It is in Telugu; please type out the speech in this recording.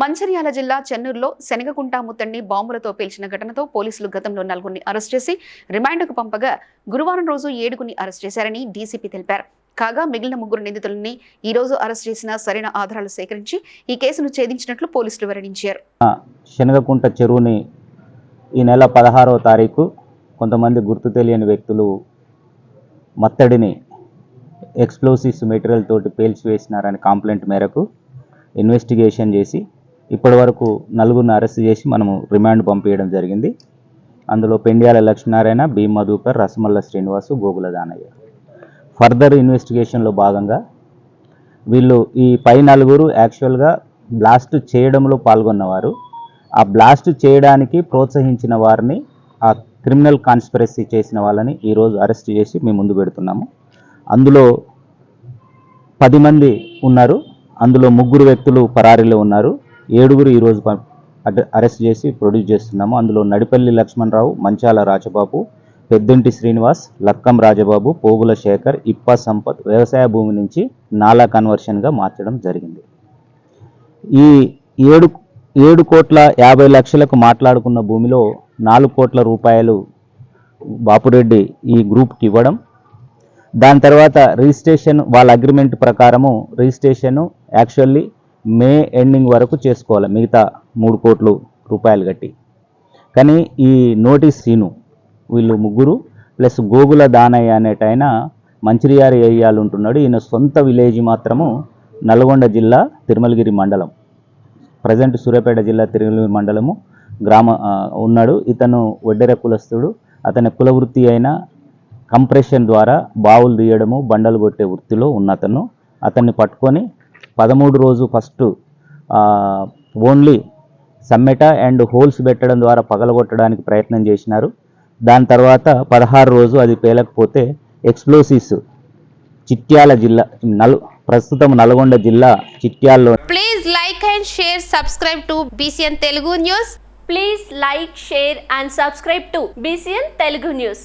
మంచిర్యాల జిల్లా చెన్నూరులో శనగకుంట ముత్తడిని బాంబులతో పేల్చిన ఘటనతో పోలీసులు గతంలో నలుగురిని అరెస్ట్ చేసి రిమాండ్కు పంపగా గురువారం రోజు ఏడుగురిని అరెస్ట్ చేశారని డీసీపీ తెలిపారు. కాగా మిగిలిన ముగ్గురు నిందితులని ఈ రోజు అరెస్ట్ చేసిన సరైన ఆధారాలు సేకరించి ఈ కేసును ఛేదించినట్లు పోలీసులు వెల్లడించారు. శనగకుంట చెరువుని ఈ నెల పదహారవ తారీఖు కొంతమంది గుర్తు తెలియని వ్యక్తులు మత్తడిని ఎక్స్ప్లోసివ్స్ మెటీరియల్ తోటి పేల్చివేసినారని కంప్లైంట్ మేరకు ఇన్వెస్టిగేషన్ చేసి ఇప్పటివరకు నలుగురిని అరెస్ట్ చేసి మనము రిమాండ్ పంపించడం జరిగింది. అందులో పెండియాల లక్ష్మీనారాయణ బి మధుకర్ రసమల్ల శ్రీనివాసు గోగుల దానయ్య. ఫర్దర్ ఇన్వెస్టిగేషన్లో భాగంగా వీళ్ళు ఈ పై నలుగురు యాక్చువల్గా బ్లాస్ట్ చేయడంలో పాల్గొన్నవారు. ఆ బ్లాస్ట్ చేయడానికి ప్రోత్సహించిన వారిని ఆ క్రిమినల్ కాన్స్పిరసీ చేసిన వాళ్ళని ఈరోజు అరెస్ట్ చేసి మేము ముందు పెడుతున్నాము. అందులో పది మంది ఉన్నారు. అందులో ముగ్గురు వ్యక్తులు పరారీలో ఉన్నారు. ఏడుగురు ఈరోజు అరెస్ట్ చేసి ప్రొడ్యూస్ చేస్తున్నాము. అందులో నడిపల్లి లక్ష్మణరావు మంచాల రాజబాబు పెద్దింటి శ్రీనివాస్ లక్కం రాజబాబు పోగుల శేఖర్ ఇప్ప సంపత్ వ్యవసాయ భూమి నుంచి నాలా కన్వర్షన్గా మార్చడం జరిగింది. ఈ ఏడు ఏడు కోట్ల యాభై లక్షలకు మాట్లాడుకున్న భూమిలో నాలుగు కోట్ల రూపాయలు బాపురెడ్డి ఈ గ్రూప్కి ఇవ్వడం దాని తర్వాత రిజిస్ట్రేషన్ వాళ్ళ అగ్రిమెంట్ ప్రకారము రిజిస్ట్రేషన్ యాక్చువల్లీ మే ఎండింగ్ వరకు చేసుకోవాలి. మిగతా మూడు కోట్లు రూపాయలు కట్టి. కానీ ఈ నోటీస్ సీను వీళ్ళు ముగ్గురు ప్లస్ గోగుల దానయ్య అనేటైన మంచిర్యాల ఏరియాలు ఉంటున్నాడు. ఈయన సొంత విలేజ్ మాత్రము నల్గొండ జిల్లా తిరుమలగిరి మండలం. ప్రజెంట్ సూర్యాపేట జిల్లా తిరుమలగిరి మండలము గ్రామ ఉన్నాడు. ఇతను వడ్డెర కులస్తుడు. అతని కుల వృత్తి అయిన కంప్రెషన్ ద్వారా బావులు తీయడము బండలు కొట్టే వృత్తిలో ఉన్న అతను అతన్ని పట్టుకొని పదమూడు రోజు ఫస్ట్ ఓన్లీ సమ్మెట అండ్ హోల్స్ పెట్టడం ద్వారా పగలగొట్టడానికి ప్రయత్నం చేసినారు. దాని తర్వాత పదహారు రోజు అది పేలకపోతే ఎక్స్ప్లోసివ్స్ చిట్యాల జిల్లా నల్ ప్రస్తుతం నల్గొండ జిల్లా చిట్యాల్లో please like and share subscribe to BCN Telugu news please like share and subscribe to BCN Telugu news